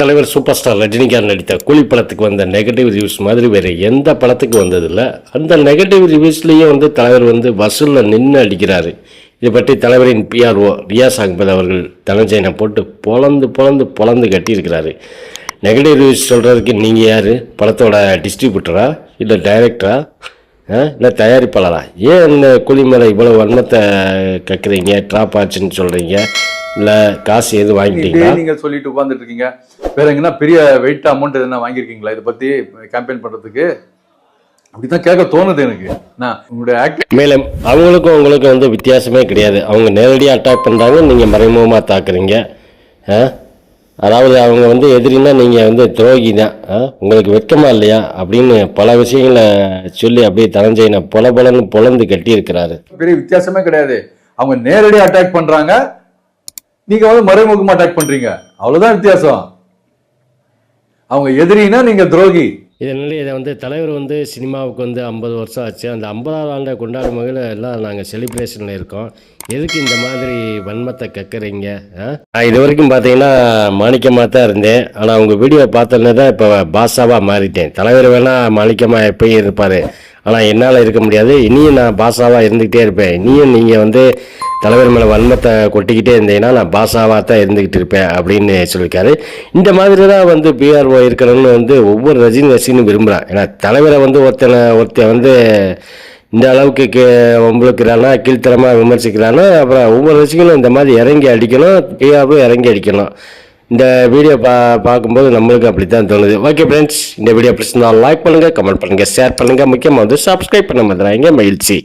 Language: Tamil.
தலைவர் சூப்பர் ஸ்டார் ரஜினிகாந்த் நடித்த கூலி படத்துக்கு வந்த நெகட்டிவ் ரிவ்யூஸ் மாதிரி வேறு எந்த படத்துக்கு வந்ததில்லை. அந்த நெகட்டிவ் ரிவ்யூஸ்லேயும் வந்து தலைவர் வந்து வசூலில் நின்று அடிக்கிறாரு. இதை பற்றி தலைவரின் பிஆர்ஓ ரியாஸ் அகமது அவர்கள் தனஞ்சயனை போட்டு பொழந்து பொழந்து பொழந்து கட்டியிருக்கிறாரு. நெகட்டிவ் ரிவ்யூஸ் சொல்கிறதுக்கு நீங்கள் யார்? படத்தோட டிஸ்ட்ரிபியூட்டரா இல்லை டைரக்டரா இல்லை தயாரிப்பாளரா? ஏன் இந்த கூலி மேலே இவ்வளோ வன்மத்தை கக்குறீங்க? ட்ராப் ஆச்சுன்னு சொல்கிறீங்க இல்லை காசு எதுவும் வாங்கிட்டீங்களா? இதே நீங்க சொல்லிட்டு உட்கார்ந்துட்டு இருக்கீங்க வேற எங்கன்னா பெரிய வெயிட் அமௌண்ட் எதுனா வாங்கியிருக்கீங்களா? இதை பத்தி கேம்பெயின் பண்றதுக்கு? அப்படிதான் கேட்க தோணுது எனக்கு. நான் உங்களுடைய ஆக்டிங் மேலும் அவங்களுக்கும் உங்களுக்கும் வந்து வித்தியாசமே கிடையாது. அவங்க நேரடியாக அட்டாக் பண்ணுறாங்க நீங்கள் மறைமுகமாக தாக்குறீங்க? அதாவது அவங்க வந்து எதிரின்னா நீங்கள் வந்து துரோகி தான்? உங்களுக்கு வெட்கமா இல்லையா? அப்படின்னு பல விஷயங்களை சொல்லி அப்படியே தனஞ்சயனை பொல பொலன்னு பொழந்து கட்டியிருக்கிறாரு. பெரிய வித்தியாசமே கிடையாது. அவங்க நேரடியா அட்டாக் பண்றாங்க நீங்க வந்து மறைமுகமா அட்டாக் பண்றீங்க. அவ்வளவுதான் வித்தியாசம். அவங்க எதிரினா நீங்க துரோகி. இதனால இதை வந்து தலைவர் வந்து சினிமாவுக்கு வந்து ஐம்பது வருஷம் ஆச்சு. அந்த ஐம்பதாவது ஆண்டை கொண்டாடும் வகையில் எல்லாம் நாங்கள் செலிப்ரேஷனில் இருக்கோம். எதுக்கு இந்த மாதிரி வன்மத்தை கக்குறீங்க? ஆ? நான் இது வரைக்கும் பார்த்தீங்கன்னா மாணிக்கமாக தான் இருந்தேன். ஆனால் உங்கள் வீடியோ பார்த்தோன்னே தான் இப்போ பாஷாவாக மாறிட்டேன். தலைவர் வேணால் மாணிக்கமாக எப்பயும் இருப்பார். ஆனால் என்னால் இருக்க முடியாது. இனியும் நான் பாஷாவாக இருந்துக்கிட்டே இருப்பேன். இனியும் நீங்கள் வந்து தலைவர் மேலே வன்மத்தை கொட்டிக்கிட்டே இருந்தீங்கன்னா நான் பாசாவாக தான் இருந்துக்கிட்டு இருப்பேன் அப்படின்னு சொல்லியிருக்காரு. இந்த மாதிரி தான் வந்து பிஆர்ஓ இருக்கணும்னு வந்து ஒவ்வொரு ரஜினி ரசிகனும் விரும்புகிறான் ஏன்னா தலைவரை வந்து ஒருத்தனை ஒருத்தன் வந்து இந்த அளவுக்கு கே ஒம்பளுக்கிறானா கீழ்த்தரமாக விமர்சிக்கிறானா அப்புறம் ஒவ்வொரு ரசிகனும் இந்த மாதிரி இறங்கி அடிக்கணும் பிஆர்ஓ இறங்கி அடிக்கணும். இந்த வீடியோ பா பார்க்கும்போது நம்மளுக்கு அப்படி தான் தோணுது. ஓகே ஃப்ரெண்ட்ஸ் இந்த வீடியோ பிடிச்சிருந்தால் லைக் பண்ணுங்கள் கமெண்ட் பண்ணுங்கள் ஷேர் பண்ணுங்கள் முக்கியமாக வந்து சப்ஸ்கிரைப் பண்ண மாதிரி மகிழ்ச்சி.